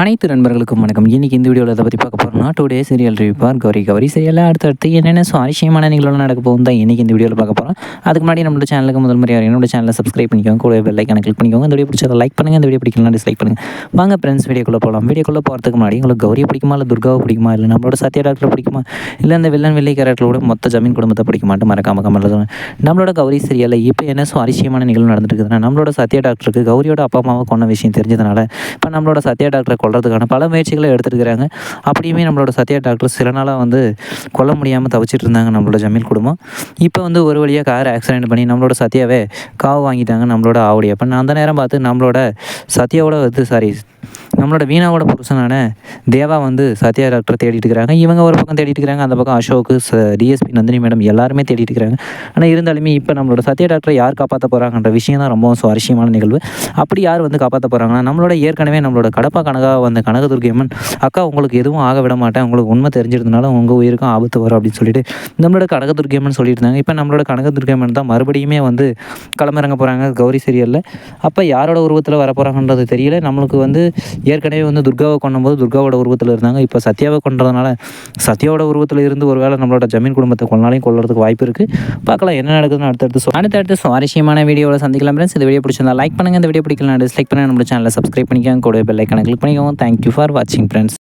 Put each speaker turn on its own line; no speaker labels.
அனைத்து நண்பர்களுக்கும் வணக்கம். இன்னைக்கு இந்த வீடியோவில் இதை பற்றி பார்க்க போகிறோம்னா டுடே சீரியல் ரிவிப்பார் கௌரி கௌரி. சீரியலில் அடுத்தடுத்து என்னென்ன சுவாரஸ்யமான நிகழ்வுகள் நடக்க போகும் தான் இன்றைக்கி இந்த வீடியோவில் பார்க்க போகிறோம் அதுக்கு முன்னாடி நம்மளோட சேனலுக்கு முதல் முறையாக என்னோட சேனலை சப்ஸ்கிரைப் பண்ணிக்கோங்க. கூட பெல் ஐக்கான கிளிக் பண்ணிக்கோங்க. இந்த வீடியோ பிடிச்சதை லைக் பண்ணுங்கள் இந்த வீடியோ பிடிக்கலாம் டிஸ்லைக் பண்ணுங்கள் வாங்க ஃப்ரெண்ட்ஸ் வீடியோக்குள்ளே போகலாம் வீடியோக்குள்ளே போகிறதுக்கு முன்னாடி உங்களுக்கு கௌரி பிடிக்குமா இல்லை துர்காவை பிடிக்குமா? இல்லை நம்மளோட சத்யா டாக்டர் பிடிக்குமா? இல்லை இந்த வில்லன் வெள்ளை கேரக்டரோட மொத்த ஜமீன் குடும்பத்தை பிடிக்குமாட்டு மறக்காம கமெண்ட்ல நம்மளோட கௌரி சீரியலில் இப்போ என்ன சுவாரஸ்யமான நிகழ்வு நடந்துட்டு இருக்குதுன்னா நம்மளோட சத்யா டாக்டருக்கு கௌரியோட அப்பா அம்மாவை கொண்ட விஷயம் தெரிஞ்சதுனால இப்போ நம்மளோட சத்யா டாக்டரை கொள்றதுக்கான பல முயற்சிகளை எடுத்துருக்கிறாங்க. அப்படியுமே நம்மளோட சத்யா டாக்டர் சில நாளாக வந்து கொல்ல முடியாமல் தவிச்சிட்டு இருந்தாங்க நம்மளோட ஜமீல் குடும்பம். இப்போ வந்து ஒரு வழியாக கார் ஆக்சிடென்ட் பண்ணி நம்மளோட சத்யாவே காவு வாங்கிட்டாங்க நம்மளோட ஆவுடைய அப்போ அந்த நேரம் பார்த்து நம்மளோட சத்யாவோட வந்து சாரி நம்மளோட வீணாவோட புருஷனான தேவா வந்து சத்யா டாக்டர் தேடிட்டு இருக்கிறாங்க. இவங்க ஒரு பக்கம் தேடிட்டு இருக்கிறாங்க அந்த பக்கம் அசோக்கு டிஎஸ்பி நந்தினி மேடம் எல்லாருமே தேடிட்டு இருக்கிறாங்க. ஆனால் இருந்தாலுமே இப்போ நம்மளோட சத்யா டாக்டரை யார் காப்பாற்ற போகிறாங்கன்ற விஷயம் தான் ரொம்ப சுவாரஸ்யமான நிகழ்வு. அப்படி யார் வந்து காப்பாற்ற போகிறாங்கன்னா நம்மளோட ஏற்கனவே நம்மளோட கடப்பா கனகாக வந்த கனகதுர்கி அம்மன் அக்கா உங்களுக்கு எதுவும் ஆக விட மாட்டேன். உங்களுக்கு உண்மை தெரிஞ்சிருந்தனால உங்கள் உயிருக்கும் ஆபத்து வரும் அப்படின்னு சொல்லிட்டு நம்மளோட கனகதுர்கி அம்மன் சொல்லியிருந்தாங்க இப்போ நம்மளோட கனகதுர்கி அம்மன் தான் மறுபடியுமே வந்து களமிறங்க போகிறாங்க கௌரி சீரியலில் அப்போ யாரோட உருவத்தில் வர போகிறாங்கன்றது தெரியல. நம்மளுக்கு வந்து ஏற்கனவே வந்து துர்காவை கொண்டும்போது துர்காவோட உருவத்தில் இருந்தாங்க. இப்போ சத்யாவை கொண்டதுனால சத்யாவோட உருவத்தில் இருந்து ஒரு வேளை நம்மளோட ஜமீன் குடும்பத்தை கொண்டாலையும் கொள்றதுக்கு வாய்ப்பு இருக்குது பார்க்கலாம் என்ன நடக்குதுன்னு அடுத்தடுத்து அடுத்த அடுத்தடுத்து சுவாரஸ்யமான வீடியோவில் சந்திக்கலாம் ஃப்ரெண்ட்ஸ் இந்த வீடியோ பிடிச்சிருந்தா லைக் பண்ணுங்கள் இந்த வீடியோ பிடிக்கலாம் டிஸ்லைக் பண்ணுங்கள் நம்மளோட சேனலை சப்ஸ்கிரைப் பண்ணிக்கோங்க. கூட பெல் ஐக்கனை கிளிக் பண்ணிக்கோங்க. தேங்க்யூ ஃபார் வாட்சிங் ஃப்ரெண்ட்ஸ்